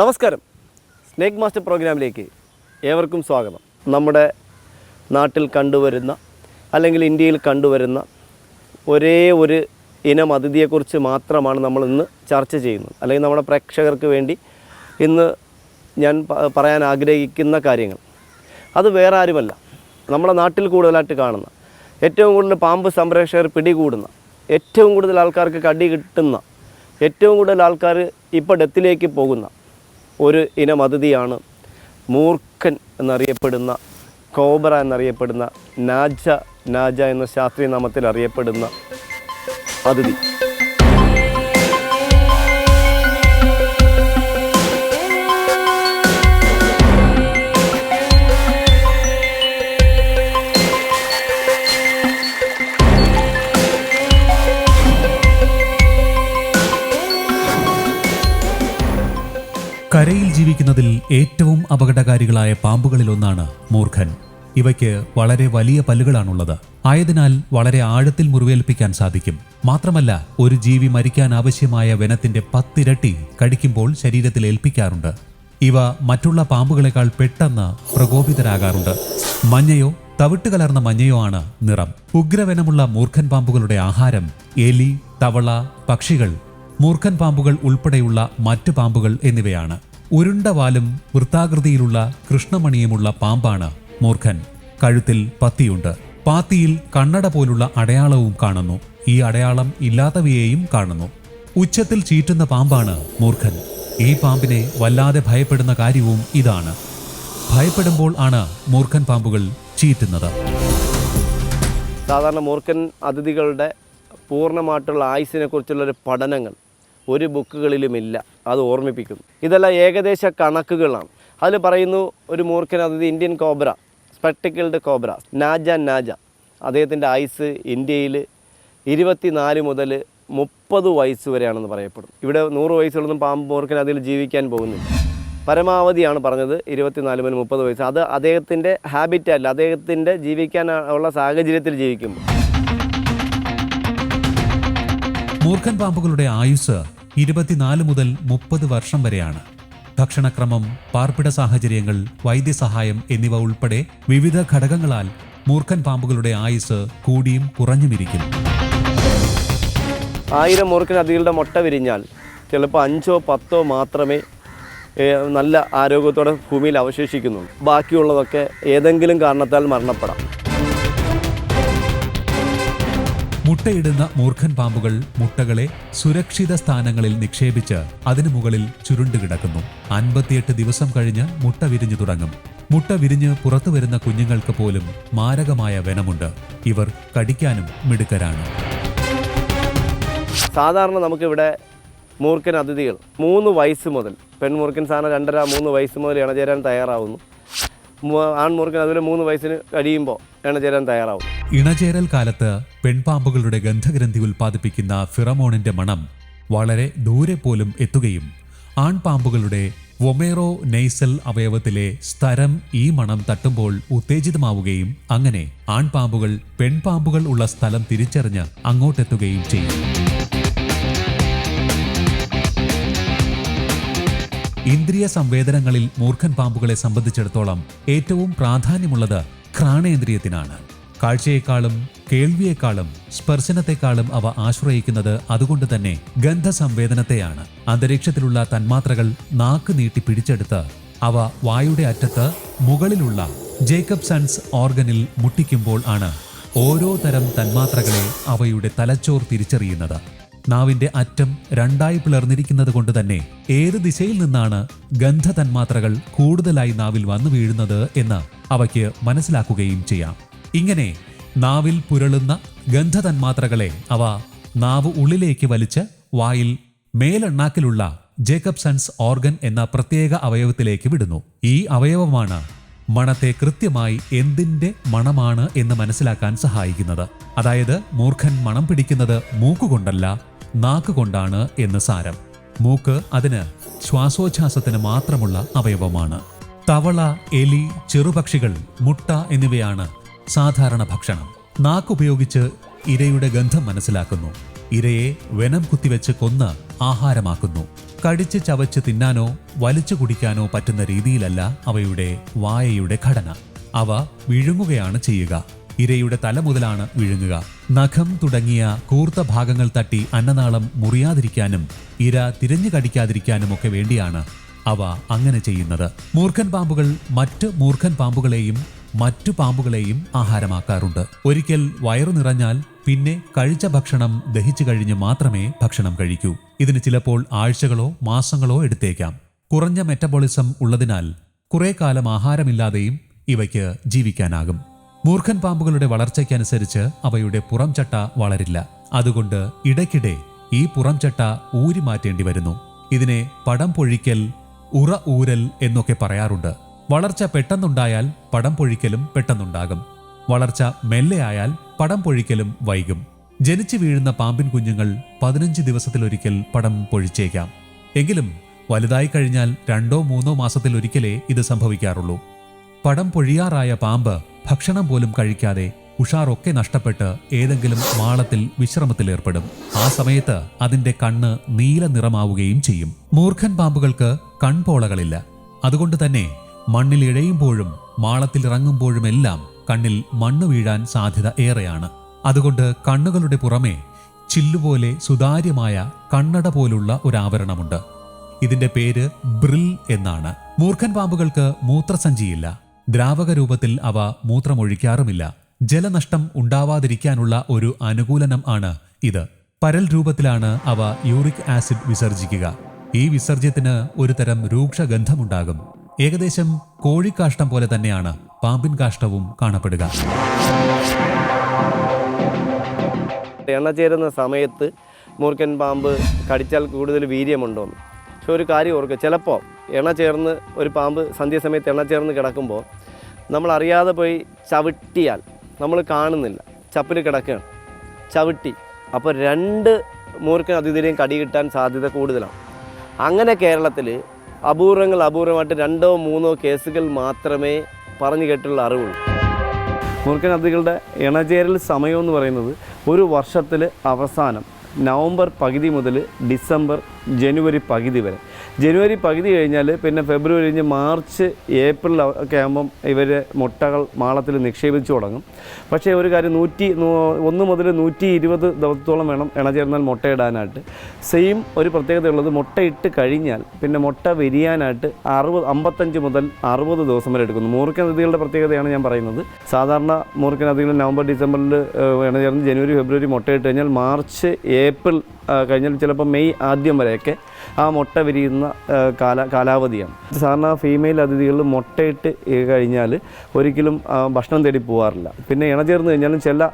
നമസ്കാരം. Snake master പ്രോഗ്രാമിലേക്ക് ഏവർക്കും സ്വാഗതം. നമ്മുടെ നാട്ടിൽ കണ്ടുവരുന്ന അല്ലെങ്കിൽ ഇന്ത്യയിൽ കണ്ടുവരുന്ന ഒരേ ഒരു ഇനം അതിഥിയെക്കുറിച്ച് മാത്രമാണ് നമ്മൾ ഇന്ന് ചർച്ച ചെയ്യുന്നത്. അല്ലെങ്കിൽ നമ്മുടെ പ്രേക്ഷകർക്ക് വേണ്ടി ഇന്ന് ഞാൻ പറയാൻ ആഗ്രഹിക്കുന്ന കാര്യങ്ങൾ. അത് വേറെ ആരുമല്ല. നമ്മുടെ നാട്ടിൽ കൂടുതലായിട്ട് കാണുന്ന ഏറ്റവും കൂടുതൽ പാമ്പ് സംരക്ഷകർ പിടികൂടുന്ന ഏറ്റവും കൂടുതൽ ആൾക്കാർക്ക് കടി കിട്ടുന്ന ഏറ്റവും കൂടുതൽ ആൾക്കാർ ഇപ്പോൾ ഡെത്തിലേക്ക് പോകുന്ന ഒരു ഇനം അതിഥിയാണ് മൂർഖൻ എന്നറിയപ്പെടുന്ന കോബ്ര എന്നറിയപ്പെടുന്ന നാജ നാജ എന്ന ശാസ്ത്രീയ നാമത്തിൽ അറിയപ്പെടുന്ന അതിഥി. കരയിൽ ജീവിക്കുന്നതിൽ ഏറ്റവും അപകടകാരികളായ പാമ്പുകളിൽ ഒന്നാണ് മൂർഖൻ. ഇവയ്ക്ക് വളരെ വലിയ പല്ലുകളാണുള്ളത്. ആയതിനാൽ വളരെ ആഴത്തിൽ മുറിവേൽപ്പിക്കാൻ സാധിക്കും. മാത്രമല്ല ഒരു ജീവി മരിക്കാൻ ആവശ്യമായ വനത്തിന്റെ പത്തിരട്ടി കടിക്കുമ്പോൾ ശരീരത്തിൽ ഏൽപ്പിക്കാറുണ്ട്. ഇവ മറ്റുള്ള പാമ്പുകളെക്കാൾ പെട്ടെന്ന് പ്രകോപിതരാകാറുണ്ട്. മഞ്ഞയോ തവിട്ട് കലർന്ന മഞ്ഞയോ ആണ് നിറം. ഉഗ്രവനമുള്ള മൂർഖൻ പാമ്പുകളുടെ ആഹാരം എലി തവള പക്ഷികൾ മൂർഖൻ പാമ്പുകൾ ഉൾപ്പെടെയുള്ള മറ്റു പാമ്പുകൾ എന്നിവയാണ്. ഉരുണ്ട വാലും വൃത്താകൃതിയിലുള്ള കൃഷ്ണമണിയുമുള്ള പാമ്പാണ് മൂർഖൻ. കഴുത്തിൽ പത്തിയുണ്ട്. പാത്തിയിൽ കണ്ണട പോലുള്ള അടയാളവും കാണുന്നു. ഈ അടയാളം ഇല്ലാത്തവയെയും കാണുന്നു. ഉച്ചത്തിൽ ചീറ്റുന്ന പാമ്പാണ് മൂർഖൻ. ഈ പാമ്പിനെ വല്ലാതെ ഭയപ്പെടുന്ന കാര്യവും ഇതാണ്. ഭയപ്പെടുമ്പോൾ ആണ് മൂർഖൻ പാമ്പുകൾ ചീറ്റുന്നത്. സാധാരണ മൂർഖൻ അതിഥികളുടെ പൂർണമായിട്ടുള്ള ആയുസിനെ കുറിച്ചുള്ളൊരു പഠനങ്ങൾ. ഒരു ബുക്കുകളിലുമില്ല. അത് ഓർമ്മിപ്പിക്കുന്നു ഇതെല്ലാം ഏകദേശ കണക്കുകളാണ്. അതിൽ പറയുന്നു ഒരു മൂർഖൻ അതായത് Indian cobra spectacled cobra Naja നാജ. അദ്ദേഹത്തിന്റെ ആയുസ് ഇന്ത്യയിൽ ഇരുപത്തിനാല് മുതൽ മുപ്പത് വയസ്സ് വരെയാണെന്ന് പറയപ്പെടും. ഇവിടെ നൂറ് വയസ്സുള്ളതും പാമ്പ് മൂർഖൻ അതിൽ ജീവിക്കാൻ പോകുന്നില്ല. പരമാവധിയാണ് പറഞ്ഞത് ഇരുപത്തിനാല് മുതൽ മുപ്പത് വയസ്സ്. അത് അദ്ദേഹത്തിന്റെ അല്ല. അദ്ദേഹത്തിന്റെ ജീവിക്കാൻ ഉള്ള സാഹചര്യത്തിൽ ജീവിക്കുമ്പോൾ. മൂർഖൻ പാമ്പുകളുടെ ആയുസ് ഇരുപത്തിനാല് മുതൽ മുപ്പത് വർഷം വരെയാണ്. ഭക്ഷണക്രമം പാർപ്പിട സാഹചര്യങ്ങൾ വൈദ്യസഹായം എന്നിവ ഉൾപ്പെടെ വിവിധ ഘടകങ്ങളാൽ മൂർഖൻ പാമ്പുകളുടെ ആയുസ് കൂടിയും കുറഞ്ഞുമിരിക്കും ആയിരം മൂർഖൻ അതികളുടെ മുട്ട വിരിഞ്ഞാൽ ചിലപ്പോൾ അഞ്ചോ പത്തോ മാത്രമേ നല്ല ആരോഗ്യത്തോടെ ഭൂമിയിൽ അവശേഷിക്കുന്നുള്ളൂ. ബാക്കിയുള്ളതൊക്കെ ഏതെങ്കിലും കാരണത്താൽ മരണപ്പെടാം. മുട്ടയിടുന്ന മൂർഖൻ പാമ്പുകൾ മുട്ടകളെ സുരക്ഷിത സ്ഥാനങ്ങളിൽ നിക്ഷേപിച്ച് അതിനു മുകളിൽ ചുരുണ്ടുകിടക്കുന്നു അൻപത്തിയെട്ട് ദിവസം കഴിഞ്ഞ് മുട്ട വിരിഞ്ഞു തുടങ്ങും. മുട്ട വിരിഞ്ഞ് പുറത്തു വരുന്ന കുഞ്ഞുങ്ങൾക്ക് പോലും മാരകമായ വനമുണ്ട്. ഇവർ കടിക്കാനും മിടുക്കരാണ്. സാധാരണ നമുക്കിവിടെ മൂർഖൻ അതിഥികൾ മൂന്ന് വയസ്സ് മുതൽ പെൺമൂർഖൻ സാധനം രണ്ടര മൂന്ന് വയസ്സ് മുതൽ ഇണചേരാൻ തയ്യാറാവുന്നു. ആൺമൂർഖൻ അതുപോലെ മൂന്ന് വയസ്സിന് കഴിയുമ്പോൾ ഇണചേരാൻ തയ്യാറാവും. ഇണചേരൽ കാലത്ത് പെൺപാമ്പുകളുടെ ഗന്ധഗ്രന്ഥി ഉൽപ്പാദിപ്പിക്കുന്ന ഫിറമോണിന്റെ മണം വളരെ ദൂരെ പോലും എത്തുകയും ആൺപാമ്പുകളുടെ വൊമേറോ നെയ്സൽ അവയവത്തിലെ സ്ഥരം ഈ മണം തട്ടുമ്പോൾ ഉത്തേജിതമാവുകയും അങ്ങനെ ആൺപാമ്പുകൾ പെൺപാമ്പുകൾ ഉള്ള സ്ഥലം തിരിച്ചറിഞ്ഞ് അങ്ങോട്ടെത്തുകയും ചെയ്യും. ഇന്ദ്രിയ സംവേദനങ്ങളിൽ മൂർഖൻ പാമ്പുകളെ സംബന്ധിച്ചിടത്തോളം ഏറ്റവും പ്രാധാന്യമുള്ളത് ഘ്രാണേന്ദ്രിയത്തിനാണ് കാഴ്ചയെക്കാളും കേൾവിയെക്കാളും സ്പർശനത്തെക്കാളും അവ ആശ്രയിക്കുന്നത് അതുകൊണ്ട് തന്നെ ഗന്ധസംവേദനത്തെയാണ്. അന്തരീക്ഷത്തിലുള്ള തന്മാത്രകൾ നാക്ക് നീട്ടി പിടിച്ചെടുത്ത് അവ വായുടെ അറ്റത്ത് മുകളിലുള്ള ജേക്കബ് സൺസ് ഓർഗനിൽ മുട്ടിക്കുമ്പോൾ ആണ് ഓരോ തരം തന്മാത്രകളെ അവയുടെ തലച്ചോർ തിരിച്ചറിയുന്നത്. നാവിന്റെ അറ്റം രണ്ടായി പിളർന്നിരിക്കുന്നത് കൊണ്ട് തന്നെ ഏത് ദിശയിൽ നിന്നാണ് ഗന്ധതന്മാത്രകൾ കൂടുതലായി നാവിൽ വന്നു വീഴുന്നത് എന്ന് അവയ്ക്ക് മനസ്സിലാക്കുകയും ചെയ്യാം. ഇങ്ങനെ നാവിൽ പുരളുന്ന ഗന്ധതന്മാത്രകളെ അവ നാവ് ഉള്ളിലേക്ക് വലിച്ച് വായിൽ മേലെണ്ണാക്കിലുള്ള ജേക്കബ് സൺസ് ഓർഗൻ എന്ന പ്രത്യേക അവയവത്തിലേക്ക് വിടുന്നു. ഈ അവയവമാണ് മണത്തെ കൃത്യമായി എന്തിന്റെ മണമാണ് എന്ന് മനസ്സിലാക്കാൻ സഹായിക്കുന്നത്. അതായത് മൂർഖൻ മണം പിടിക്കുന്നത് മൂക്കുകൊണ്ടല്ല നാക്കുകൊണ്ടാണ് എന്ന് സാരം. മൂക്ക് അതിന് ശ്വാസോച്ഛ്വാസത്തിന് മാത്രമുള്ള അവയവമാണ്. തവള എലി ചെറുപക്ഷികൾ മുട്ട എന്നിവയാണ് സാധാരണ ഭക്ഷണം. നാക്കുപയോഗിച്ച് ഇരയുടെ ഗന്ധം മനസ്സിലാക്കുന്നു. ഇരയെ വെനം കുത്തിവെച്ച് കൊന്ന് ആഹാരമാക്കുന്നു. കടിച്ച് ചവച്ച് തിന്നാനോ വലിച്ചു കുടിക്കാനോ പറ്റുന്ന രീതിയിലല്ല അവയുടെ വായയുടെ ഘടന. അവ വിഴുങ്ങുകയാണ് ചെയ്യുക. ഇരയുടെ തല മുതലാണ് വിഴുങ്ങുക. നഖം തുടങ്ങിയ കൂർത്ത ഭാഗങ്ങൾ തട്ടി അന്നനാളം മുറിയാതിരിക്കാനും ഇര തിരഞ്ഞു കടിക്കാതിരിക്കാനും ഒക്കെ വേണ്ടിയാണ് അവ അങ്ങനെ ചെയ്യുന്നത്. മൂർഖൻ പാമ്പുകൾ മറ്റ് മൂർഖൻ പാമ്പുകളെയും മറ്റു പാമ്പുകളെയും ആഹാരമാക്കാറുണ്ട്. ഒരിക്കൽ വയറു നിറഞ്ഞാൽ പിന്നെ കഴിച്ച ഭക്ഷണം ദഹിച്ചു കഴിഞ്ഞ് മാത്രമേ ഭക്ഷണം കഴിക്കൂ. ഇതിന് ചിലപ്പോൾ ആഴ്ചകളോ മാസങ്ങളോ എടുത്തേക്കാം. കുറഞ്ഞ മെറ്റബോളിസം ഉള്ളതിനാൽ കുറെ കാലം ആഹാരമില്ലാതെയും ഇവയ്ക്ക് ജീവിക്കാനാകും. മൂർഖൻ പാമ്പുകളുടെ വളർച്ചയ്ക്കനുസരിച്ച് അവയുടെ പുറംചട്ട വളരില്ല. അതുകൊണ്ട് ഇടയ്ക്കിടെ ഈ പുറംചട്ട ഊരി മാറ്റേണ്ടി വരുന്നു. ഇതിനെ പടം പൊഴിക്കൽ ഉറ ഊരൽ എന്നൊക്കെ പറയാറുണ്ട്. വളർച്ച പെട്ടെന്നുണ്ടായാൽ പടം പൊഴിക്കലും പെട്ടെന്നുണ്ടാകും. വളർച്ച മെല്ലെയായാൽ പടം പൊഴിക്കലും വൈകും. ജനിച്ചു വീഴുന്ന പാമ്പിൻ കുഞ്ഞുങ്ങൾ പതിനഞ്ച് ദിവസത്തിലൊരിക്കൽ പടം പൊഴിച്ചേക്കാം. എങ്കിലും വലുതായി കഴിഞ്ഞാൽ രണ്ടോ മൂന്നോ മാസത്തിലൊരിക്കലേ ഇത് സംഭവിക്കാറുള്ളൂ. പടം പൊഴിയാറായ പാമ്പ് ഭക്ഷണം പോലും കഴിക്കാതെ ഉഷാറൊക്കെ നഷ്ടപ്പെട്ട് ഏതെങ്കിലും മാളത്തിൽ വിശ്രമത്തിലേർപ്പെടും. ആ സമയത്ത് അതിന്റെ കണ്ണ് നീല നിറമാവുകയും ചെയ്യും. മൂർഖൻ പാമ്പുകൾക്ക് കൺപോളകളില്ല. അതുകൊണ്ട് തന്നെ മണ്ണിൽ ഇഴയുമ്പോഴും മാളത്തിൽ ഇറങ്ങുമ്പോഴുമെല്ലാം കണ്ണിൽ മണ്ണ് വീഴാൻ സാധ്യത ഏറെയാണ്. അതുകൊണ്ട് കണ്ണുകളുടെ പുറമെ ചില്ലുപോലെ സുതാര്യമായ കണ്ണട പോലുള്ള ഒരു ആവരണമുണ്ട് ഇതിന്റെ പേര് ബ്രിൽ എന്നാണ്. മൂർഖൻ പാമ്പുകൾക്ക് മൂത്രസഞ്ചിയില്ല. ദ്രാവക രൂപത്തിൽ അവ മൂത്രമൊഴിക്കാറുമില്ല. ജലനഷ്ടം ഉണ്ടാവാതിരിക്കാനുള്ള ഒരു അനുകൂലനം ആണ് ഇത്. പരൽ രൂപത്തിലാണ് അവ യൂറിക് ആസിഡ് വിസർജിക്കുക. ഈ വിസർജ്യത്തിന് ഒരു തരം രൂക്ഷഗന്ധമുണ്ടാകും. ഏകദേശം കോഴിക്കാഷ്ടം പോലെ തന്നെയാണ് പാമ്പിൻ കാഷ്ടവും കാണപ്പെടുക. എണ്ണ ചേരുന്ന സമയത്ത് മൂർക്കൻ പാമ്പ് കടിച്ചാൽ കൂടുതൽ വീര്യമുണ്ടോന്ന്. പക്ഷെ ഒരു കാര്യം ഓർക്കുക. ചിലപ്പോൾ എണ്ണ ചേർന്ന് ഒരു പാമ്പ് സന്ധ്യാസമയത്ത് എണ്ണ ചേർന്ന് കിടക്കുമ്പോൾ നമ്മൾ അറിയാതെ പോയി ചവിട്ടിയാൽ നമ്മൾ കാണുന്നില്ല. ചപ്പിൽ കിടക്കുകയാണ്. ചവിട്ടി. അപ്പോൾ രണ്ട് മൂർഖൻ അതിഥിരെയും കടി കിട്ടാൻ സാധ്യത കൂടുതലാണ്. അങ്ങനെ കേരളത്തിൽ അപൂർവങ്ങൾ അപൂർവമായിട്ട് രണ്ടോ മൂന്നോ കേസുകൾ മാത്രമേ പറഞ്ഞു കേട്ടുള്ള അറിവുള്ളൂ. മൂർഖൻ അതിഥികളുടെ ഇണചേരൽ സമയമെന്ന് പറയുന്നത് ഒരു വർഷത്തിൽ അവസാനം നവംബർ പകുതി മുതൽ ഡിസംബർ ജനുവരി പകുതി വരെ. ജനുവരി പകുതി കഴിഞ്ഞാൽ പിന്നെ ഫെബ്രുവരി കഴിഞ്ഞ് മാർച്ച് ഏപ്രിൽ ഒക്കെ ആകുമ്പം ഇവർ മുട്ടകൾ മാളത്തിൽ നിക്ഷേപിച്ചു തുടങ്ങും. പക്ഷേ ഒരു കാര്യം നൂറ്റി ഒന്ന് മുതൽ നൂറ്റി ഇരുപത് ദിവസത്തോളം വേണം ഇണചേർന്നാൽ മുട്ടയിടാനായിട്ട്. സെയിം ഒരു പ്രത്യേകതയുള്ളത് മുട്ടയിട്ട് കഴിഞ്ഞാൽ പിന്നെ മുട്ട വിരിയാനായിട്ട് അറുപത് അമ്പത്തഞ്ച് മുതൽ അറുപത് ദിവസം വരെ എടുക്കുന്നു. മൂർഖൻ നദികളുടെ പ്രത്യേകതയാണ് ഞാൻ പറയുന്നത്. സാധാരണ മൂർഖൻ നദികൾ നവംബർ ഡിസംബറിൽ ഇണചേർന്ന് ജനുവരി ഫെബ്രുവരി മുട്ടയിട്ട് കഴിഞ്ഞാൽ മാർച്ച് ഏപ്രിൽ കഴിഞ്ഞാൽ ചിലപ്പോൾ മെയ് ആദ്യം വരെയൊക്കെ ആ മുട്ട വിരിയുന്ന കാല കാലാവധിയാണ്. സാധാരണ ഫീമെയിൽ അതിഥികൾ മുട്ടയിട്ട് കഴിഞ്ഞാൽ ഒരിക്കലും ഭക്ഷണം തേടി പോകാറില്ല പിന്നെ ഇണചേർന്ന് കഴിഞ്ഞാലും ചില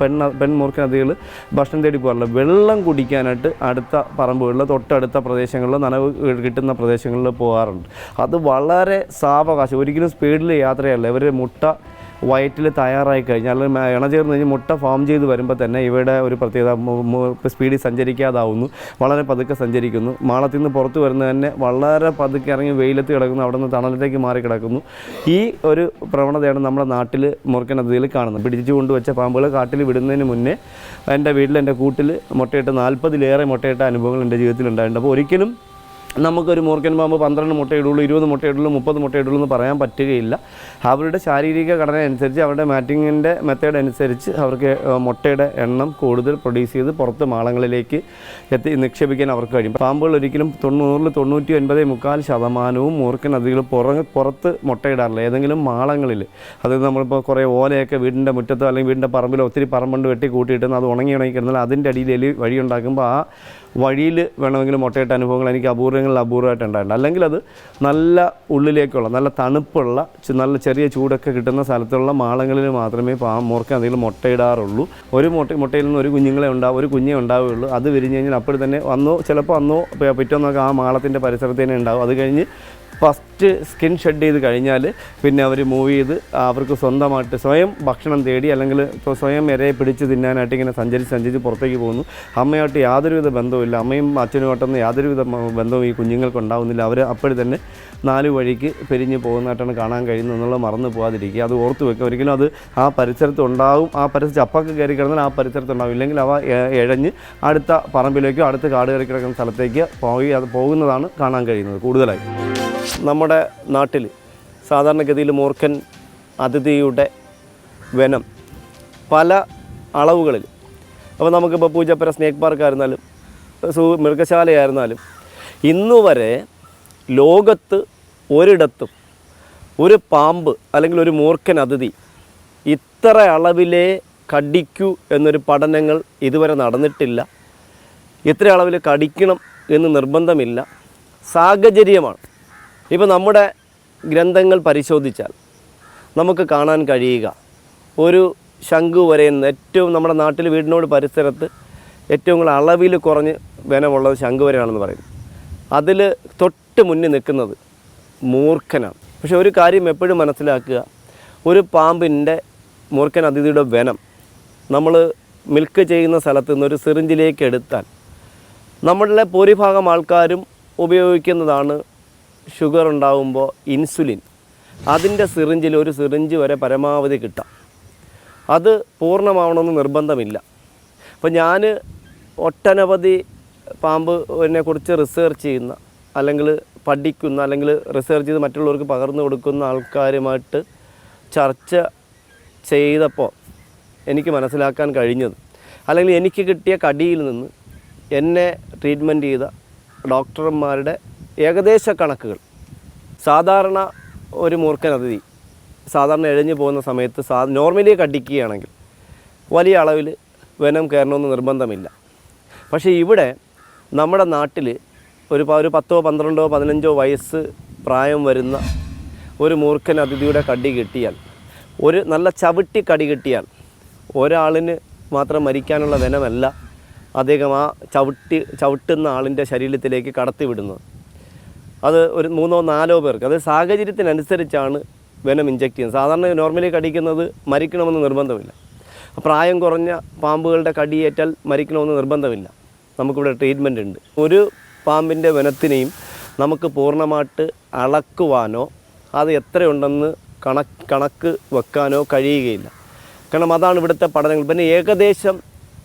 പെൺ പെൺ മൂർഖൻ അതിഥികൾ ഭക്ഷണം തേടി പോകാറില്ല വെള്ളം കുടിക്കാനായിട്ട് അടുത്ത പറമ്പുകളിൽ തൊട്ടടുത്ത പ്രദേശങ്ങളിൽ നനവ് കിട്ടുന്ന പ്രദേശങ്ങളിൽ പോകാറുണ്ട് അത് വളരെ സാവകാശം. ഒരിക്കലും സ്പീഡിൽ യാത്രയല്ല. ഇവർ മുട്ട വയറ്റിൽ തയ്യാറായി കഴിഞ്ഞാൽ മ- ഇണ ചേർന്ന് കഴിഞ്ഞ് മുട്ട ഫോം ചെയ്ത് വരുമ്പോൾ തന്നെ ഇവയുടെ ഒരു പ്രത്യേകത സ്പീഡിൽ സഞ്ചരിക്കാതാവുന്നു. വളരെ പതുക്കെ സഞ്ചരിക്കുന്നു. മാളത്തിൽ നിന്ന് പുറത്തു വരുന്ന തന്നെ വളരെ പതുക്കെ ഇറങ്ങി വെയിലത്ത് കിടക്കുന്നു. അവിടെ നിന്ന് തണലത്തേക്ക് മാറി കിടക്കുന്നു. ഈ ഒരു പ്രവണതയാണ് നമ്മുടെ നാട്ടിൽ മുറുക്കൻ നദിയിൽ കാണുന്നത്. പിടിച്ചു കൊണ്ടുവച്ച പാമ്പുകൾ കാട്ടിൽ വിടുന്നതിന് മുന്നേ എന്റെ വീട്ടിൽ എന്റെ കൂട്ടിൽ മുട്ടയിട്ട് നാൽപ്പതിലേറെ മുട്ടയിട്ട അനുഭവങ്ങൾ എന്റെ ജീവിതത്തിൽ ഉണ്ടായിട്ടുണ്ട്. അപ്പോൾ ഒരിക്കലും നമുക്കൊരു മൂർഖൻ പാമ്പ് പന്ത്രണ്ട് മുട്ടയിടുള്ളൂ ഇരുപത് മുട്ടയിടുള്ളൂ മുപ്പത് മുട്ടയിടുള്ളൂ എന്ന് പറയാൻ പറ്റുകയില്ല. അവരുടെ ശാരീരിക ഘടന അനുസരിച്ച് അവരുടെ മാറ്റിങ്ങിന്റെ മെത്തേഡ് അനുസരിച്ച് അവർക്ക് മുട്ടയുടെ എണ്ണം കൂടുതൽ പ്രൊഡ്യൂസ് ചെയ്ത് പുറത്ത് മാളങ്ങളിലേക്ക് എത്തി നിക്ഷേപിക്കാൻ അവർക്ക് കഴിയും. പാമ്പുകൾ ഒരിക്കലും തൊണ്ണൂറിൽ തൊണ്ണൂറ്റി ഒൻപത് മുക്കാൽ ശതമാനവും മൂർഖൻ നദികൾ പുറ പുറത്ത് മുട്ടയിടാറില്ല. ഏതെങ്കിലും മാളങ്ങളിൽ അതായത് നമ്മളിപ്പോൾ കുറേ ഓലയൊക്കെ വീടിന്റെ മുറ്റത്തോ അല്ലെങ്കിൽ വീടിന്റെ പറമ്പിലോ ഒത്തിരി പറമ്പുണ്ട് വെട്ടി കൂട്ടിയിട്ട് അത് ഉണങ്ങി ഉണങ്ങി കിടന്നാൽ അതിന്റെ അടിയിൽ എലി വഴി ഉണ്ടാക്കുമ്പോൾ ആ വഴിയിൽ വേണമെങ്കിൽ മുട്ടയിട്ട അനുഭവങ്ങൾ എനിക്ക് അപൂർവങ്ങളിൽ അപൂർവമായിട്ട് ഉണ്ടായിട്ടുണ്ട് അല്ലെങ്കിൽ അത് നല്ല ഉള്ളിലേക്കുള്ള നല്ല തണുപ്പുള്ള നല്ല ചെറിയ ചൂടൊക്കെ കിട്ടുന്ന സ്ഥലത്തുള്ള മാളങ്ങളിൽ മാത്രമേ പാ മൂർഖൻ എന്തെങ്കിലും മുട്ടയിടാറുള്ളൂ ഒരു മുട്ട മുട്ടയിൽ നിന്ന് ഒരു കുഞ്ഞുങ്ങളെ ഉണ്ടാവും ഒരു കുഞ്ഞേ ഉണ്ടാവുകയുള്ളൂ. അത് വിരിഞ്ഞ് കഴിഞ്ഞാൽ അപ്പോൾ തന്നെ വന്നോ ചിലപ്പോൾ അന്നോ പിറ്റേന്നൊക്കെ ആ മാളത്തിന്റെ പരിസരത്ത് തന്നെ ഉണ്ടാവും. അത് കഴിഞ്ഞ് ഫസ്റ്റ് സ്കിൻ ഷെഡ് ചെയ്ത് കഴിഞ്ഞാൽ പിന്നെ അവർ മൂവ് ചെയ്ത് അവർക്ക് സ്വന്തമായിട്ട് സ്വയം ഭക്ഷണം തേടി അല്ലെങ്കിൽ സ്വയം ഇരയെ പിടിച്ച് തിന്നാനായിട്ട് ഇങ്ങനെ സഞ്ചരിച്ച് സഞ്ചരിച്ച് പുറത്തേക്ക് പോകുന്നു. അമ്മയായിട്ട് യാതൊരുവിധ ബന്ധവുമില്ല. അമ്മയും അച്ഛനുമായിട്ടൊന്നും യാതൊരുവിധ ബന്ധവും ഈ കുഞ്ഞുങ്ങൾക്ക് ഉണ്ടാവുന്നില്ല. അവർ അപ്പോഴും തന്നെ നാല് വഴിക്ക് പിരിഞ്ഞ് പോകുന്നതായിട്ടാണ് കാണാൻ കഴിയുന്നത് എന്നുള്ളത് മറന്നു പോകാതിരിക്കുക അത് ഓർത്ത് വെക്കുക. ഒരിക്കലും അത് ആ പരിസരത്ത് ഉണ്ടാവും. ആ പരിസരത്ത് ചപ്പൊക്കെ കയറി കിടന്നാൽ ആ പരിസരത്ത് ഉണ്ടാവും. ഇല്ലെങ്കിൽ അവ ഇഴഞ്ഞ് അടുത്ത പറമ്പിലേക്കോ അടുത്ത കാട് കയറി കിടക്കുന്ന സ്ഥലത്തേക്ക് പോയി അത് പോകുന്നതാണ് കാണാൻ കഴിയുന്നത് കൂടുതലായി. നമ്മുടെ നാട്ടിൽ സാധാരണഗതിയിൽ മൂർഖൻ അതിഥിയുടെ വനം പല അളവുകളിൽ. അപ്പോൾ നമുക്കിപ്പോൾ പൂജപ്പുര സ്നേക്ക് പാർക്കായിരുന്നാലും സൂ മൃഗശാലയായിരുന്നാലും ഇന്നുവരെ ലോകത്ത് ഒരിടത്തും ഒരു പാമ്പ് അല്ലെങ്കിൽ ഒരു മൂർഖൻ അതിഥി ഇത്ര അളവിലേ കടിക്കൂ എന്നൊരു പഠനങ്ങൾ ഇതുവരെ നടന്നിട്ടില്ല. ഇത്ര അളവിൽ കടിക്കണം എന്ന് നിർബന്ധമില്ല. സാഹചര്യമാണ്. ഇപ്പോൾ നമ്മുടെ ഗ്രന്ഥങ്ങൾ പരിശോധിച്ചാൽ നമുക്ക് കാണാൻ കഴിയുക. ഒരു ശംഖു വരയുന്ന ഏറ്റവും നമ്മുടെ നാട്ടിൽ വീടിനോട് പരിസരത്ത് ഏറ്റവും കൂടുതൽ അളവിൽ കുറഞ്ഞ് വനമുള്ളത് ശംഖു വരയാണെന്ന് പറയും. അതിൽ തൊട്ട് മുന്നിൽ നിൽക്കുന്നത് മൂർഖനാണ്. പക്ഷെ ഒരു കാര്യം എപ്പോഴും മനസ്സിലാക്കുക ഒരു പാമ്പിന്റെ മൂർഖൻ അതിഥിയുടെ വനം നമ്മൾ മിൽക്ക് ചെയ്യുന്ന സ്ഥലത്ത് നിന്ന് ഒരു സിറിഞ്ചിലേക്ക് എടുത്താൽ നമ്മളിലെ ഭൂരിഭാഗം ആൾക്കാരും ഉപയോഗിക്കുന്നതാണ് ഷുഗർ ഉണ്ടാകുമ്പോൾ ഇൻസുലിൻ. അതിന്റെ സിറിഞ്ചിൽ ഒരു സിറിഞ്ച് വരെ പരമാവധി കിട്ടാം. അത് പൂർണമാവണമെന്ന് നിർബന്ധമില്ല. അപ്പോൾ ഞാൻ ഒട്ടനവധി പാമ്പിനെ കുറിച്ച് റിസർച്ച് ചെയ്യുന്ന അല്ലെങ്കിൽ പഠിക്കുന്ന അല്ലെങ്കിൽ റിസർച്ച് ചെയ്ത് മറ്റുള്ളവർക്ക് പകർന്നു കൊടുക്കുന്ന ആൾക്കാരുമായിട്ട് ചർച്ച ചെയ്തപ്പോൾ എനിക്ക് മനസ്സിലാക്കാൻ കഴിഞ്ഞത്. അല്ലെങ്കിൽ എനിക്ക് കിട്ടിയ കടിയിൽ നിന്ന് എന്നെ ട്രീറ്റ്മെന്റ് ചെയ്ത ഡോക്ടർമാരുടെ ഏകദേശ കണക്കുകൾ. സാധാരണ ഒരു മൂർഖൻ അതിഥി സാധാരണ എഴഞ്ഞു പോകുന്ന സമയത്ത് സാ നോർമലി കടിക്കുകയാണെങ്കിൽ വലിയ അളവിൽ വനം കയറണമെന്ന് നിർബന്ധമില്ല. പക്ഷേ ഇവിടെ നമ്മുടെ നാട്ടിൽ ഒരു ഒരു പത്തോ പന്ത്രണ്ടോ പതിനഞ്ചോ വയസ്സ് പ്രായം വരുന്ന ഒരു മൂർഖൻ അതിഥിയുടെ കടി കിട്ടിയാൽ ഒരു നല്ല ചവിട്ടി കടി കിട്ടിയാൽ ഒരാളിന് മാത്രം മരിക്കാനുള്ള വനമല്ല അദ്ദേഹം ആ ചവിട്ടി ചവിട്ടുന്ന ആളിന്റെ ശരീരത്തിലേക്ക് കടത്തിവിടുന്നത്. അത് ഒരു മൂന്നോ നാലോ പേർക്ക്. അത് സാഹചര്യത്തിനനുസരിച്ചാണ് വെനം ഇഞ്ചെക്ട് ചെയ്യുന്നത്. സാധാരണ നോർമലി കടിക്കുന്നത് മരിക്കണമെന്ന് നിർബന്ധമില്ല. പ്രായം കുറഞ്ഞ പാമ്പുകളുടെ കടിയേറ്റാൽ മരിക്കണമെന്ന് നിർബന്ധമില്ല. നമുക്കിവിടെ ട്രീറ്റ്മെന്റ് ഉണ്ട്. ഒരു പാമ്പിന്റെ വനത്തിനെയും നമുക്ക് പൂർണമായിട്ട് അളക്കുവാനോ അത് എത്രയുണ്ടെന്ന് കണക്ക് കണക്ക് വെക്കാനോ കഴിയുകയില്ല. കാരണം അതാണ് ഇവിടുത്തെ പഠനങ്ങൾ. പിന്നെ ഏകദേശം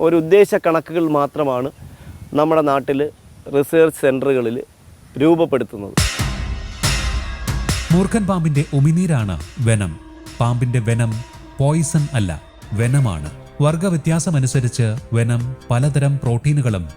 ഒരു ഉദ്ദേശ കണക്കുകൾ മാത്രമാണ് നമ്മുടെ നാട്ടിൽ റിസർച്ച് സെന്ററുകളിൽ രൂപപ്പെടുത്തുന്നത്. മൂർഖൻ പാമ്പിന്റെ ഉമിനീരാണ് വെനം. പാമ്പിന്റെ വെനം പോയിസൺ അല്ല വെനമാണ്. വർഗവ്യത്യാസമനുസരിച്ച് വെനം പലതരം പ്രോട്ടീനുകളും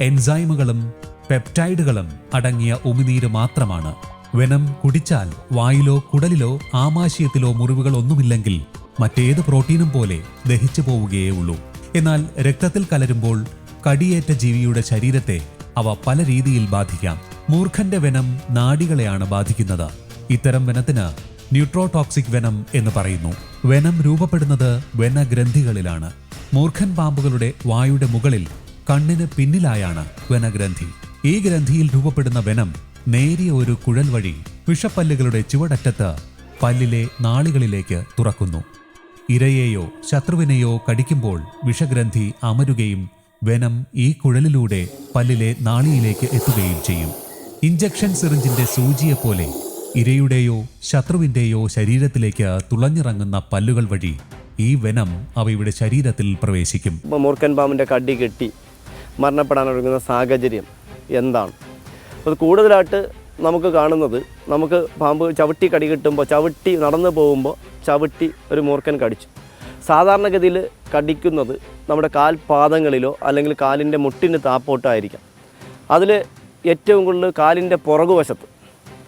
എൻസൈമുകളും പെപ്റ്റൈഡുകളും അടങ്ങിയ ഉമിനീര് മാത്രമാണ്. വെനം കുടിച്ചാൽ വായിലോ കുടലിലോ ആമാശയത്തിലോ മുറിവുകൾ ഒന്നുമില്ലെങ്കിൽ മറ്റേത് പ്രോട്ടീനും പോലെ ദഹിച്ചു പോവുകയേ ഉള്ളൂ. എന്നാൽ രക്തത്തിൽ കലരുമ്പോൾ കടിയേറ്റ ജീവിയുടെ ശരീരത്തെ അവ പല രീതിയിൽ ബാധിക്കാം. മൂർഖന്റെ വെനം നാടികളെയാണ് ബാധിക്കുന്നത്. ഇത്തരം വെനത്തിന് ന്യൂട്രോടോക്സിക് വെനം എന്ന് പറയുന്നു. വെനം രൂപപ്പെടുന്നത് വെനഗ്രന്ഥികളിലാണ്. മൂർഖൻ പാമ്പുകളുടെ വായുടെ മുകളിൽ കണ്ണിന് പിന്നിലായാണ് വെനഗ്രന്ഥി. ഈ ഗ്രന്ഥിയിൽ രൂപപ്പെടുന്ന വെനം നേരിയ ഒരു കുഴൽ വഴി വിഷപ്പല്ലുകളുടെ ചുവടറ്റത്ത് പല്ലിലെ നാളികളിലേക്ക് തുറക്കുന്നു. ഇരയെയോ ശത്രുവിനെയോ കടിക്കുമ്പോൾ വിഷഗ്രന്ഥി അമരുകയും വെനം ഈ കുഴലിലൂടെ പല്ലിലെ നാളിയിലേക്ക് എത്തുകയും ചെയ്യും. ഇഞ്ചക്ഷൻ സിറിഞ്ചിന്റെ സൂചിയെപ്പോലെ ഇരയുടെയോ ശത്രുവിന്റെയോ ശരീരത്തിലേക്ക് തുളഞ്ഞിറങ്ങുന്ന പല്ലുകൾ വഴി ഈ വെനം അവയുടെ ശരീരത്തിൽ പ്രവേശിക്കും. മൂർക്കൻ പാമ്പിന്റെ കടി കെട്ടി. മരണപ്പെടാനൊരുങ്ങുന്ന സാഹചര്യം എന്താണ്? അത് കൂടുതലായിട്ട് നമുക്ക് കാണുന്നത് നമുക്ക് പാമ്പ് ചവിട്ടി കടി കിട്ടുമ്പോൾ ചവിട്ടി നടന്നു പോകുമ്പോൾ ചവിട്ടി ഒരു മൂർഖൻ കടിച്ചു. സാധാരണഗതിയിൽ കടിക്കുന്നത് നമ്മുടെ കാൽപാദങ്ങളിലോ അല്ലെങ്കിൽ കാലിന്റെ മുട്ടിന് താപ്പോട്ടായിരിക്കാം. അതിൽ ഏറ്റവും കൂടുതൽ കാലിന്റെ പുറകുവശത്ത്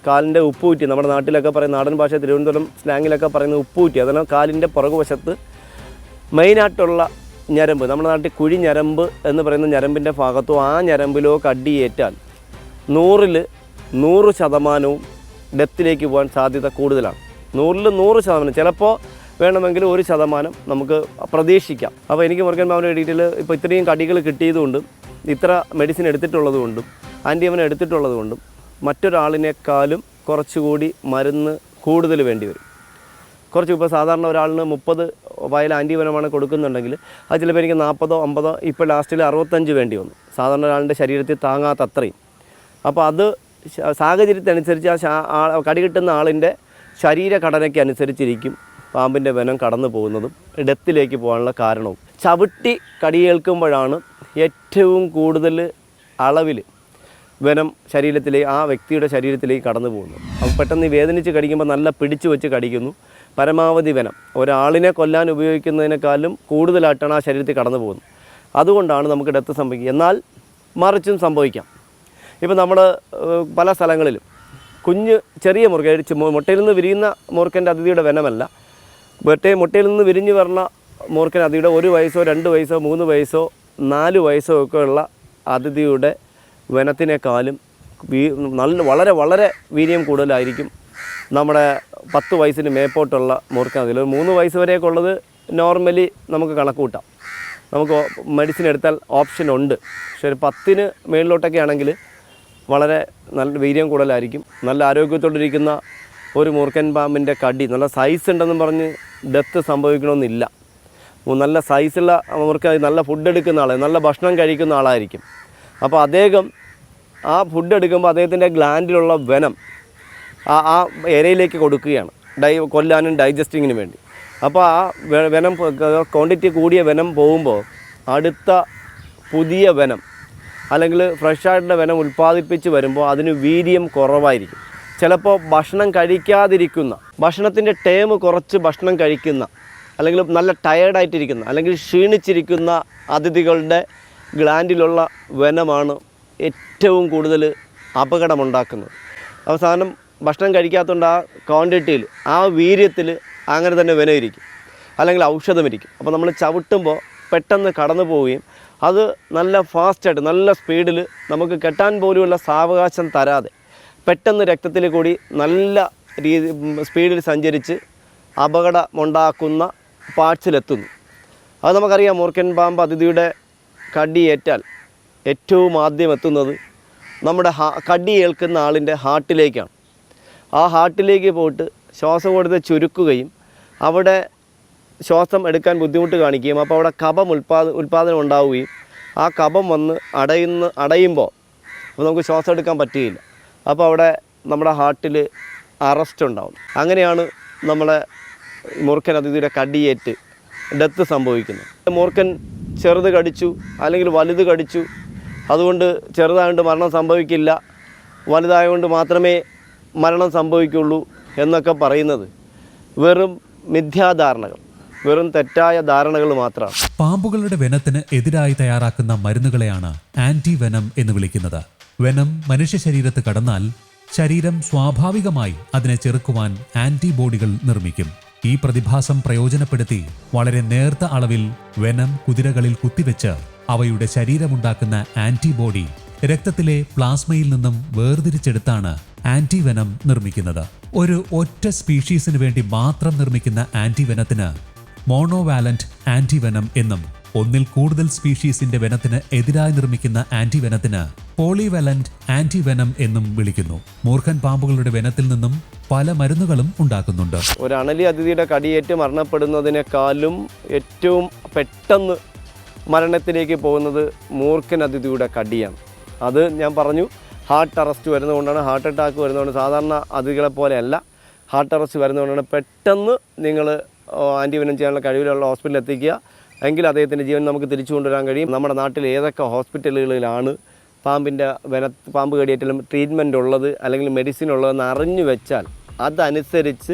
കാലിന്റെ ഉപ്പൂറ്റി നമ്മുടെ നാട്ടിലൊക്കെ പറയുന്ന നാടൻ ഭാഷ തിരുവനന്തപുരം സ്ലാങ്ങിലൊക്കെ പറയുന്ന ഉപ്പൂറ്റി അതാണ് കാലിന്റെ പുറകുവശത്ത് മെയിനായിട്ടുള്ള ഞരമ്പ് നമ്മുടെ നാട്ടിൽ കുഴി ഞരമ്പ് എന്ന് പറയുന്ന ഞരമ്പിന്റെ ഭാഗത്തോ ആ ഞരമ്പിലോ കടിയേറ്റാൽ നൂറിൽ നൂറ് ശതമാനവും ഡെത്തിലേക്ക് പോകാൻ സാധ്യത കൂടുതലാണ്. നൂറിൽ നൂറ് ശതമാനം ചിലപ്പോൾ വേണമെങ്കിൽ ഒരു ശതമാനം നമുക്ക് പ്രതീക്ഷിക്കാം. അപ്പോൾ എനിക്ക് മുറുകൻ മാവിന്റെ ഡീറ്റെയിൽ ഇപ്പോൾ ഇത്രയും കടികൾ കിട്ടിയതുകൊണ്ടും ഇത്ര മെഡിസിൻ എടുത്തിട്ടുള്ളത് കൊണ്ടും ആന്റിയമൻ എടുത്തിട്ടുള്ളത് കൊണ്ടും മറ്റൊരാളിനേക്കാളും കുറച്ചുകൂടി മരുന്ന് കൂടുതൽ വേണ്ടി വരും. കുറച്ച് ഇപ്പോൾ സാധാരണ ഒരാളിന് മുപ്പത് വയൽ ആന്റിവനമാണ് കൊടുക്കുന്നുണ്ടെങ്കിൽ അത് ചിലപ്പോൾ എനിക്ക് നാൽപ്പതോ അമ്പതോ ഇപ്പോൾ ലാസ്റ്റിൽ അറുപത്തഞ്ച് വേണ്ടി വന്നു. സാധാരണ ഒരാളുടെ ശരീരത്തിൽ താങ്ങാത്ത അത്രയും. അപ്പോൾ അത് സാഹചര്യത്തിനനുസരിച്ച് ആ കടി കിട്ടുന്ന ആളിന്റെ ശരീരഘടനയ്ക്ക് അനുസരിച്ചിരിക്കും പാമ്പിന്റെ വനം കടന്നു പോകുന്നതും ഡെത്തിലേക്ക് പോകാനുള്ള കാരണവും. ചവിട്ടി കടിയേൽക്കുമ്പോഴാണ് ഏറ്റവും കൂടുതൽ അളവിൽ വനം ശരീരത്തിലെ ആ വ്യക്തിയുടെ ശരീരത്തിലേക്ക് കടന്നു പോകുന്നു. അപ്പോൾ പെട്ടെന്ന് വേദനിച്ച് കടിക്കുമ്പോൾ നല്ല പിടിച്ചു വെച്ച് കടിക്കുന്നു. പരമാവധി വനം. ഒരാളിനെ കൊല്ലാൻ ഉപയോഗിക്കുന്നതിനേക്കാളും കൂടുതലായിട്ടാണ് ആ ശരീരത്തിൽ കടന്നു പോകുന്നത്. അതുകൊണ്ടാണ് നമുക്ക് ഡെത്ത് സംഭവിക്കുക. എന്നാൽ മറിച്ചും സംഭവിക്കാം. ഇപ്പോൾ നമ്മൾ പല സ്ഥലങ്ങളിലും കുഞ്ഞ് ചെറിയ മുറുക ഒരു ചു- മുട്ടയിൽ നിന്ന് വിരിയുന്ന മുറുക്കന്റെ അതിഥിയുടെ വനമല്ല. മറ്റേ മുട്ടയിൽ നിന്ന് വിരിഞ്ഞു വരുന്ന മൂർക്കൻ അതിഥിയുടെ ഒരു വയസ്സോ രണ്ട് വയസ്സോ മൂന്ന് വയസ്സോ നാല് വയസ്സോ ഒക്കെ ഉള്ള അതിഥിയുടെ വനത്തിനേക്കാളും നല്ല വളരെ വളരെ വീര്യം കൂടുതലായിരിക്കും നമ്മുടെ പത്ത് വയസ്സിന് മേപ്പോട്ടുള്ള മുറുക്കാൻ അതിൽ. ഒരു മൂന്ന് വയസ്സ് വരെയൊക്കെ നോർമലി നമുക്ക് കണക്ക് കൂട്ടാം. നമുക്ക് മെഡിസിൻ എടുത്താൽ ഓപ്ഷൻ ഉണ്ട്. പക്ഷേ ഒരു പത്തിന് മേളിലോട്ടൊക്കെ ആണെങ്കിൽ വളരെ നല്ല വീര്യം കൂടുതലായിരിക്കും. നല്ല ആരോഗ്യത്തോടിരിക്കുന്ന ഒരു മൂർക്കൻ പാമ്പിന്റെ കടി നല്ല സൈസ് ഉണ്ടെന്ന് പറഞ്ഞ് ഡെത്ത് സംഭവിക്കണമെന്നില്ല. നല്ല സൈസുള്ള മുറുക്കൻ നല്ല ഫുഡ് എടുക്കുന്ന ആളെ നല്ല ഭക്ഷണം കഴിക്കുന്ന ആളായിരിക്കും. അപ്പോൾ അദ്ദേഹം ആ ഫുഡ് എടുക്കുമ്പോൾ അദ്ദേഹത്തിന്റെ ഗ്ലാൻഡിലുള്ള വനം ആ ആ ഇരയിലേക്ക് കൊടുക്കുകയാണ്. ഡൈ കൊല്ലാനും ഡൈജസ്റ്റിങ്ങിനും വേണ്ടി. അപ്പോൾ ആ വനം ക്വാണ്ടിറ്റി കൂടിയ വനം പോകുമ്പോൾ അടുത്ത പുതിയ വനം അല്ലെങ്കിൽ ഫ്രഷായിട്ടുള്ള വനം ഉൽപ്പാദിപ്പിച്ച് വരുമ്പോൾ അതിന് വീര്യം കുറവായിരിക്കും. ചിലപ്പോൾ ഭക്ഷണം കഴിക്കാതിരിക്കുന്ന ഭക്ഷണത്തിന്റെ ടേം കുറച്ച് ഭക്ഷണം കഴിക്കുന്ന അല്ലെങ്കിൽ നല്ല ടയേർഡായിട്ടിരിക്കുന്ന അല്ലെങ്കിൽ ക്ഷീണിച്ചിരിക്കുന്ന അതിഥികളുടെ ഗ്ലാൻഡിലുള്ള വനമാണ് ഏറ്റവും കൂടുതൽ അപകടമുണ്ടാക്കുന്നത്. അവസാനം ഭക്ഷണം കഴിക്കാത്തതുകൊണ്ട് ആ ക്വാണ്ടിറ്റിയിൽ ആ വീര്യത്തിൽ അങ്ങനെ തന്നെ വിനയിരിക്കും അല്ലെങ്കിൽ ഔഷധമിരിക്കും. അപ്പോൾ നമ്മൾ ചവിട്ടുമ്പോൾ പെട്ടെന്ന് കടന്നു പോവുകയും അത് നല്ല ഫാസ്റ്റായിട്ട് നല്ല സ്പീഡിൽ നമുക്ക് കെട്ടാൻ പോലുമുള്ള സാവകാശം തരാതെ പെട്ടെന്ന് രക്തത്തിൽ കൂടി നല്ല രീതി സ്പീഡിൽ സഞ്ചരിച്ച് അപകടമുണ്ടാക്കുന്ന പാർട്സിലെത്തുന്നു അത് നമുക്കറിയാം മൂർക്കൻ പാമ്പ് അതിഥിയുടെ കടിയേറ്റാൽ ഏറ്റവും ആദ്യം എത്തുന്നത് നമ്മുടെ കടി ഏൽക്കുന്ന ആളിന്റെ ഹാർട്ടിലേക്കാണ്. ആ ഹാർട്ടിലേക്ക് പോയിട്ട് ശ്വാസകോടത്തെ കൊടുത്ത് ചുരുക്കുകയും അവിടെ ശ്വാസം എടുക്കാൻ ബുദ്ധിമുട്ട് കാണിക്കുകയും അപ്പോൾ അവിടെ കഫം ഉൽപാദ ഉൽപാദനം ഉണ്ടാവുകയും ആ കഫം വന്ന് അടയുന്ന അടയുമ്പോൾ അപ്പോൾ നമുക്ക് ശ്വാസം എടുക്കാൻ പറ്റുകയില്ല. അപ്പോൾ അവിടെ നമ്മുടെ ഹാർട്ടിൽ അറസ്റ്റ് ഉണ്ടാവും. അങ്ങനെയാണ് നമ്മളെ മൂർഖൻ അതിഥിയുടെ കടിയേറ്റ് ഡെത്ത് സംഭവിക്കുന്നത്. മൂർഖൻ ചെറുത് കടിച്ചു അല്ലെങ്കിൽ വലുത് കടിച്ചു. അതുകൊണ്ട് ചെറുതായതുകൊണ്ട് മരണം സംഭവിക്കില്ല. വലുതായതുകൊണ്ട് മാത്രമേ മരണം സംഭവിക്കുള്ളൂ എന്നൊക്കെ പറയുന്നത്. വെറും മിഥ്യാധാരണകൾ വെറും തെറ്റായ ധാരണകൾ മാത്രമാണ്. പാമ്പുകളുടെ വെനത്തിന് എതിരായി തയ്യാറാക്കുന്ന മരുന്നുകളെയാണ് ആന്റി വെനം എന്ന് വിളിക്കുന്നത്. വെനം മനുഷ്യ ശരീരത്ത് കടന്നാൽ ശരീരം സ്വാഭാവികമായി അതിനെ ചെറുക്കുവാൻ ആന്റിബോഡികൾ നിർമ്മിക്കും. ഈ പ്രതിഭാസം പ്രയോജനപ്പെടുത്തി വളരെ നേർത്ത അളവിൽ വെനം കുതിരകളിൽ കുത്തിവെച്ച് അവയുടെ ശരീരമുണ്ടാക്കുന്ന ആന്റിബോഡി രക്തത്തിലെ പ്ലാസ്മയിൽ നിന്നും വേർതിരിച്ചെടുത്താണ് ആന്റിവെനം നിർമ്മിക്കുന്നത്. ഒരു ഒറ്റ സ്പീഷീസിന് വേണ്ടി മാത്രം നിർമ്മിക്കുന്ന ആന്റിവെനത്തിന് മോണോവാലന്റ് ആന്റിവെനം എന്നും ഒന്നിൽ കൂടുതൽ സ്പീഷീസിന്റെ വെനത്തിന് എതിരായി നിർമ്മിക്കുന്ന ആന്റിവെനത്തിന് പോളിവലന്റ് ആന്റിവെനം എന്നും വിളിക്കുന്നു. മൂർഖൻ പാമ്പുകളുടെ വെനത്തിൽ നിന്നും പല മരുന്നുകളും ഉണ്ടാക്കുന്നുണ്ട്. ഒരു അണലി അതിഥിയുടെ കടിയേറ്റ് മരണപ്പെടുന്നതിനേക്കാളും ഏറ്റവും പെട്ടെന്ന് മരണത്തിലേക്ക് പോകുന്നത് മൂർഖൻ അതിഥിയുടെ കടിയാണ്. അത് ഞാൻ പറഞ്ഞു ഹാർട്ട് അറസ്റ്റ് വരുന്നതുകൊണ്ടാണ് ഹാർട്ട് അറ്റാക്ക് വരുന്നതുകൊണ്ട് സാധാരണ അതിഥികളെ പോലെയല്ല ഹാർട്ട് അറസ്റ്റ് വരുന്നതുകൊണ്ടാണ് പെട്ടെന്ന് നിങ്ങൾ ആന്റിവനം ചെയ്യാനുള്ള കഴിവിലുള്ള ഹോസ്പിറ്റലിൽ എത്തിക്കുക. എങ്കിൽ അദ്ദേഹത്തിന്റെ ജീവൻ നമുക്ക് തിരിച്ചു കൊണ്ടുവരാൻ കഴിയും. നമ്മുടെ നാട്ടിൽ ഏതൊക്കെ ഹോസ്പിറ്റലുകളിലാണ് പാമ്പിന്റെ വന പാമ്പ് കടിയേറ്റലും ട്രീറ്റ്മെന്റ് ഉള്ളത് അല്ലെങ്കിൽ മെഡിസിൻ ഉള്ളതെന്ന് അറിഞ്ഞു വെച്ചാൽ അതനുസരിച്ച്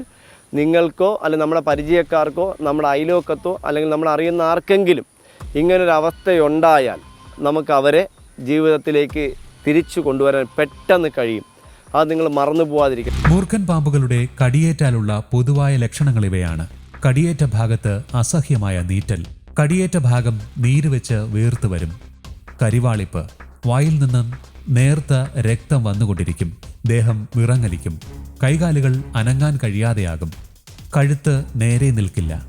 നിങ്ങൾക്കോ അല്ലെങ്കിൽ നമ്മുടെ പരിചയക്കാർക്കോ നമ്മുടെ അയലോക്കത്തോ അല്ലെങ്കിൽ നമ്മൾ അറിയുന്ന ആർക്കെങ്കിലും ഇങ്ങനൊരവസ്ഥയുണ്ടായാൽ നമുക്ക് അവരെ ജീവിതത്തിലേക്ക് തിരിച്ചു കൊണ്ടുവരാൻ പെട്ടെന്ന് കഴിയും. അത് നിങ്ങൾ മറന്നു പോവാതിരിക്കും മൂർഖൻ പാമ്പുകളുടെ കടിയേറ്റാലുള്ള പൊതുവായ ലക്ഷണങ്ങൾ ഇവയാണ്. കടിയേറ്റ ഭാഗത്ത് അസഹ്യമായ നീറ്റൽ. കടിയേറ്റ ഭാഗം നീര് വെച്ച് വീർത്തു വരും. കരിവാളിപ്പ്. വായിൽ നിന്നും നേർത്ത രക്തം വന്നുകൊണ്ടിരിക്കും. ദേഹം വിറങ്ങലിക്കും. കൈകാലുകൾ അനങ്ങാൻ കഴിയാതെയാകും. കഴുത്ത് നേരെ നിൽക്കില്ല.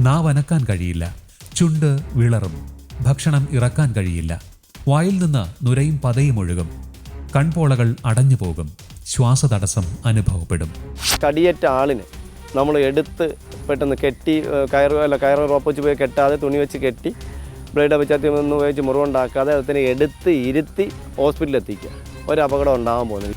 നാവനക്കാൻ കഴിയില്ല. ചുണ്ട് വിളറും. ഭക്ഷണം ഇറക്കാൻ കഴിയില്ല. വായിൽ നിന്ന് നുരയും പതയും ഒഴുകും. കൺപോളകൾ അടഞ്ഞു പോകും ശ്വാസതടസ്സം അനുഭവപ്പെടും. കടിയേറ്റ ആളിന് നമ്മൾ എടുത്ത് പെട്ടെന്ന് കെട്ടി കയർ അല്ല കയറ് റോപ്പ് വെച്ച് പോയി കെട്ടാതെ തുണി വെച്ച് കെട്ടി ബ്ലേഡ് അപച്ചാത്തി ഒന്നും ഉപയോഗിച്ച് മുറിവുണ്ടാക്കാതെ അതിനെ എടുത്ത് ഇരുത്തി ഹോസ്പിറ്റലിൽ എത്തിക്കുക. ഒരു അപകടം ഉണ്ടാകാൻ പോകുന്നത്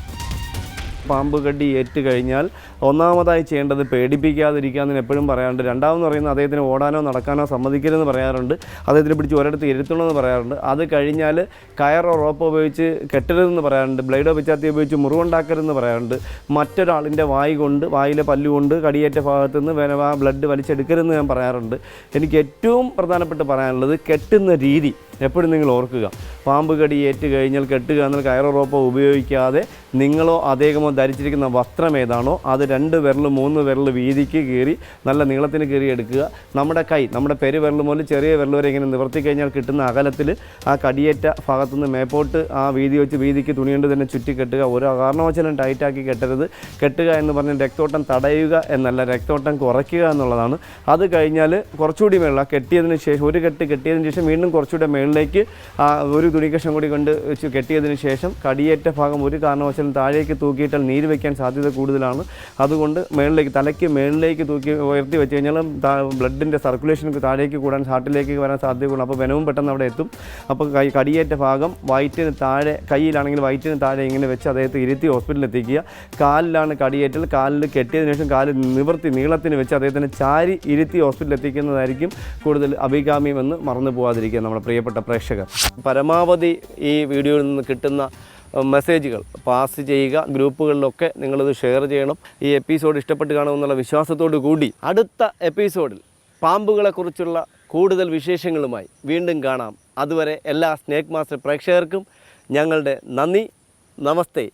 പാമ്പ് കടി ഏറ്റ് കഴിഞ്ഞാൽ ഒന്നാമതായി ചെയ്യേണ്ടത് പേടിപ്പിക്കാതിരിക്കുക എന്ന് എപ്പോഴും പറയാറുണ്ട്. രണ്ടാമെന്ന് പറയുന്നത് അദ്ദേഹത്തിന് ഓടാനോ നടക്കാനോ സമ്മതിക്കരുതെന്ന് പറയാറുണ്ട്. അദ്ദേഹത്തിനെ പിടിച്ച് ഒരിടത്ത് ഇരുത്തണമെന്ന് പറയാറുണ്ട്. അത് കഴിഞ്ഞാൽ കയറോ റോപ്പോ ഉപയോഗിച്ച് കെട്ടരുതെന്ന് പറയാറുണ്ട്. ബ്ലേഡോ പിച്ചാത്തി ഉപയോഗിച്ച് മുറിവുണ്ടാക്കരുതെന്ന് പറയാറുണ്ട്. മറ്റൊരാളിന്റെ വായി കൊണ്ട് വായിലെ പല്ലുകൊണ്ട് കടിയേറ്റ ഭാഗത്തു നിന്ന് ആ ബ്ലഡ് വലിച്ചെടുക്കരുതെന്ന് ഞാൻ പറയാറുണ്ട്. എനിക്ക് ഏറ്റവും പ്രധാനപ്പെട്ട് പറയാനുള്ളത് കെട്ടുന്ന രീതി. എപ്പോഴും നിങ്ങൾ ഓർക്കുക. പാമ്പ് കടി ഏറ്റ് കഴിഞ്ഞാൽ കെട്ടുക എന്നാൽ കയറോ ഉപയോഗിക്കാതെ നിങ്ങളോ അദ്ദേഹമോ ധരിച്ചിരിക്കുന്ന വസ്ത്രം ഏതാണോ അത് രണ്ട് വിരൽ മൂന്ന് വിരൽ വീതിക്ക് കീറി നല്ല നീളത്തിന് കീറി എടുക്കുക. നമ്മുടെ കൈ നമ്മുടെ പെരുവിരൽ മുതൽ ചെറിയ വിരൽ വരെ ഇങ്ങനെ നിവർത്തി കഴിഞ്ഞാൽ കിട്ടുന്ന അകലത്തിൽ ആ കടിയേറ്റ ഭാഗത്തു നിന്ന് മേപ്പോട്ട് ആ വീതി വെച്ച് വീതിക്ക് തുണി കൊണ്ട് തന്നെ ചുറ്റി കെട്ടുക. ഒരു കാരണവശാലും ടൈറ്റാക്കി കെട്ടരുത്. കെട്ടുക എന്ന് പറഞ്ഞാൽ രക്തോട്ടം തടയുക എന്നല്ല രക്തോട്ടം കുറയ്ക്കുക എന്നുള്ളതാണ്. അത് കഴിഞ്ഞാൽ കുറച്ചുകൂടി മേളിൽ കെട്ടിയതിന് ശേഷം ഒരു കെട്ട് കെട്ടിയതിന് ശേഷം വീണ്ടും കുറച്ചുകൂടെ മേളിലേക്ക് ആ ഒരു തുണിക്കഷ്ണം കൂടി കൊണ്ട് വെച്ച് കെട്ടിയതിന് ശേഷം കടിയേറ്റ ഭാഗം ഒരു കാരണവശാലും താഴേക്ക് തൂക്കിയിട്ടാൽ നീര് വയ്ക്കാൻ സാധ്യത കൂടുതലാണ്. അതുകൊണ്ട് മേളിലേക്ക് തലയ്ക്ക് മേളിലേക്ക് തൂക്കി ഉയർത്തി വെച്ച് കഴിഞ്ഞാൽ ബ്ലഡിന്റെ സർക്കുലേഷൻ താഴേക്ക് കൂടാൻ ഹാർട്ടിലേക്ക് വരാൻ സാധ്യത കൂടും അപ്പോൾ വെനവും പെട്ടെന്ന് അവിടെ എത്തും. അപ്പോൾ കൈ കടിയേറ്റ ഭാഗം വയറ്റിന് താഴെ കയ്യിലാണെങ്കിൽ വയറ്റിന് താഴെ ഇങ്ങനെ വെച്ച് അദ്ദേഹത്തെ ഇരുത്തി ഹോസ്പിറ്റലിൽ എത്തിക്കുക. കാലിലാണ് കടിയേറ്റൽ. കാലിൽ കെട്ടിയതിനു ശേഷം കാൽ നിവർത്തി നീളത്തിന് വെച്ച് അദ്ദേഹത്തിന് ചാരി ഇരുത്തി ഹോസ്പിറ്റലിൽ എത്തിക്കുന്നതായിരിക്കും കൂടുതൽ അഭികാമ്യമെന്ന് മറന്നു പോകാതിരിക്കുക നമ്മുടെ പ്രിയപ്പെട്ട പ്രേക്ഷകർ. പരമാവധി ഈ വീഡിയോയിൽ നിന്ന് കിട്ടുന്ന മെസ്സേജുകൾ പാസ് ചെയ്യുക ഗ്രൂപ്പുകളിലൊക്കെ നിങ്ങളിത് ഷെയർ ചെയ്യണം. ഈ എപ്പിസോഡ് ഇഷ്ടപ്പെട്ട് കാണുമെന്നുള്ള വിശ്വാസത്തോടു കൂടി അടുത്ത എപ്പിസോഡിൽ പാമ്പുകളെക്കുറിച്ചുള്ള കൂടുതൽ വിശേഷങ്ങളുമായി വീണ്ടും കാണാം. അതുവരെ എല്ലാ സ്നേക്ക് മാസ്റ്റർ പ്രേക്ഷകർക്കും ഞങ്ങളുടെ നന്ദി നമസ്തേ.